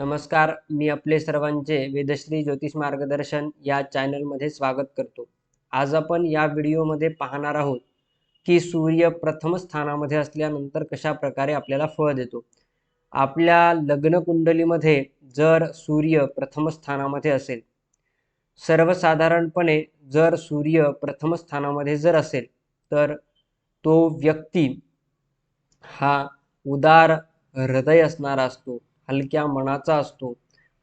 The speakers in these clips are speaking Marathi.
नमस्कार मी आपले सर्वांचे वेदश्री ज्योतिष मार्गदर्शन या चॅनलमध्ये स्वागत करतो. आज आपण या व्हिडिओमध्ये पाहणार आहोत की सूर्य प्रथम स्थानामध्ये असल्यानंतर कशा प्रकारे आपल्याला फळ देतो. आपल्या लग्न कुंडलीमध्ये जर सूर्य प्रथम स्थानामध्ये असेल सर्वसाधारणपणे जर सूर्य प्रथम स्थानामध्ये जर असेल तर तो व्यक्ती हा उदार हृदय असणारा असतो. हलक्या मनाचा असतो.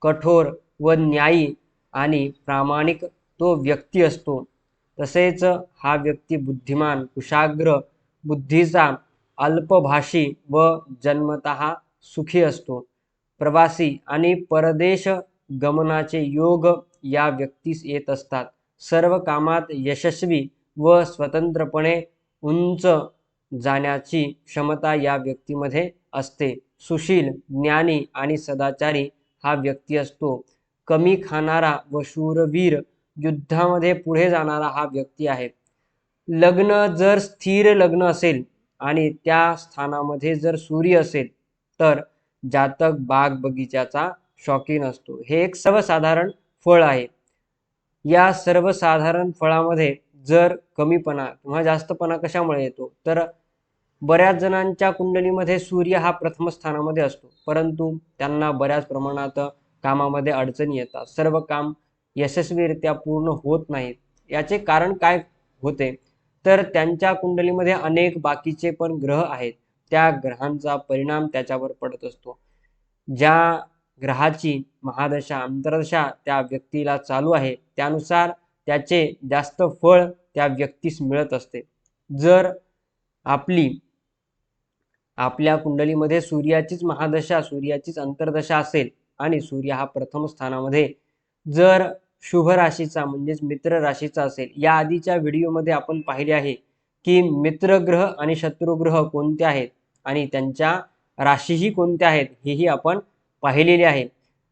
कठोर व न्यायी आणि प्रामाणिक तो व्यक्ती असतो. तसेच हा व्यक्ती बुद्धिमान कुशाग्र बुद्धीचा अल्पभाषी व जन्मत सुखी असतो. प्रवासी आणि परदेश गमनाचे योग या व्यक्तीस येत असतात. सर्व कामात यशस्वी व स्वतंत्रपणे उंच जाण्याची क्षमता या व्यक्तीमध्ये असते. सुशील ज्ञानी आणि सदाचारी हा व्यक्ती असतो. कमी खाणारा व शूरवीर युद्धामध्ये पुढे जाणारा हा व्यक्ती आहे. लग्न जर स्थिर लग्न असेल आणि त्या स्थानामध्ये जर सूर्य असेल तर जातक बाग बगीच्याचा शौकीन असतो. हे एक सर्वसाधारण फळ आहे. या सर्वसाधारण फळामध्ये जर कमीपणा किंवा जास्तपणा कशामुळे येतो? तर बऱ्याच जणांच्या कुंडलीमध्ये सूर्य हा प्रथम स्थानामध्ये असतो. परंतु त्यांना बऱ्याच प्रमाणात कामामध्ये अडचणी येतात. सर्व काम यशस्वीरित्या पूर्ण होत नाहीत. याचे कारण काय होते? तर त्यांच्या कुंडलीमध्ये अनेक बाकीचे पण ग्रह आहेत. त्या ग्रहांचा परिणाम त्याच्यावर पडत असतो. ज्या ग्रहाची महादशा अंतरदशा त्या व्यक्तीला चालू आहे त्यानुसार त्याचे जास्त फळ त्या व्यक्तीस मिळत असते. जर आपली आपल्या कुंडलीमध्ये सूर्याचीच महादशा सूर्याचीच अंतर्दशा असेल आणि सूर्य हा प्रथम स्थानामध्ये जर शुभ राशीचा म्हणजेच मित्र राशीचा असेल या आधीच्या व्हिडिओमध्ये आपण पाहिले आहे की मित्रग्रह आणि शत्रुग्रह कोणते आहेत आणि त्यांच्या राशीही कोणत्या आहेत हेही आपण पाहिलेले आहे.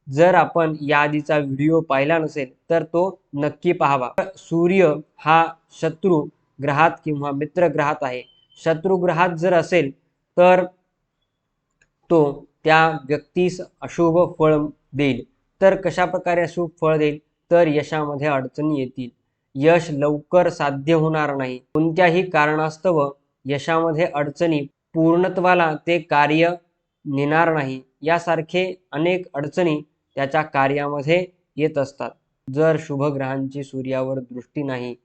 जर आपण या आधीचा व्हिडिओ पाहिला नसेल तर तो नक्की पाहावा. सूर्य हा शत्रू ग्रहात किंवा मित्रग्रहात आहे. शत्रुग्रहात जर असेल तर तो त्या व्यक्तीस अशुभ फळ देईल. तर कशा प्रकारे अशुभ फळ देईल? तर यशामध्ये अडचणी येतील. यश लवकर साध्य होणार नाही. कोणत्याही कारणास्तव यशामध्ये अडचणी पूर्णत्वाला ते कार्य नेणार नाही. यासारखे अनेक अडचणी त्याच्या कार्यामध्ये येत असतात. जर शुभ ग्रहांची सूर्यावर दृष्टी नाही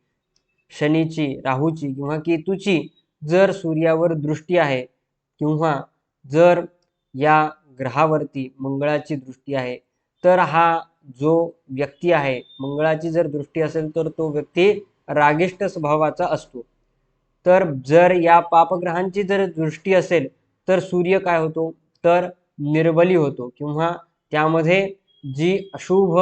शनीची राहूची किंवा केतूची जर सूर्यावर दृष्टी आहे किंवा जर या ग्रहावरती मंगळाची दृष्टी आहे तर हा जो व्यक्ती आहे मंगळाची जर दृष्टी असेल तर तो व्यक्ती रागिष्ट स्वभावाचा असतो. तर जर या पापग्रहांची जर दृष्टी असेल तर सूर्य काय होतो? तर निर्बली होतो किंवा त्यामध्ये जी अशुभ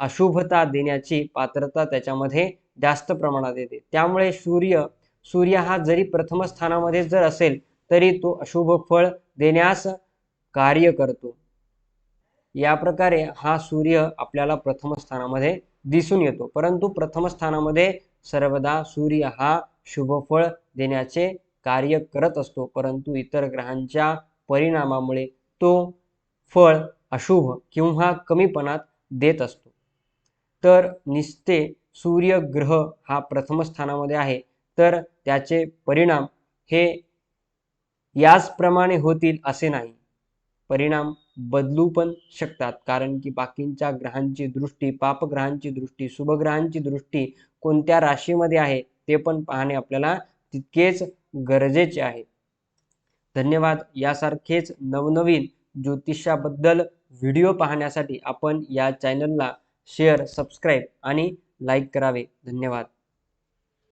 अशुभता देण्याची पात्रता त्याच्यामध्ये जास्त प्रमाणात येते. त्यामुळे सूर्य सूर्य हा जरी प्रथम स्थानामध्ये जर असेल तरी तो अशुभ फळ देण्यास कार्य करतो. या प्रकारे हा सूर्य आपल्याला प्रथम स्थानामध्ये दिसून येतो. परंतु प्रथम स्थानामध्ये सर्वदा सूर्य हा शुभफळ देण्याचे कार्य करत असतो. परंतु इतर ग्रहांच्या परिणामामुळे तो फळ अशुभ किंवा कमीपणात देत असतो. तर निस्ते सूर्य ग्रह हा प्रथम स्थानामध्ये आहे. तर त्याचे परिणाम हे याचप्रमाणे होतील असे नाही. परिणाम बदलू पण शकतात कारण की बाकींच्या ग्रहांची दृष्टी पापग्रहांची दृष्टी शुभग्रहांची दृष्टी कोणत्या राशीमध्ये आहे ते पण पाहणे आपल्याला तितकेच गरजेचे आहे. धन्यवाद. यासारखेच नवनवीन ज्योतिषाबद्दल व्हिडिओ पाहण्यासाठी आपण या चॅनलला शेअर सबस्क्राईब आणि लाईक करावे. धन्यवाद.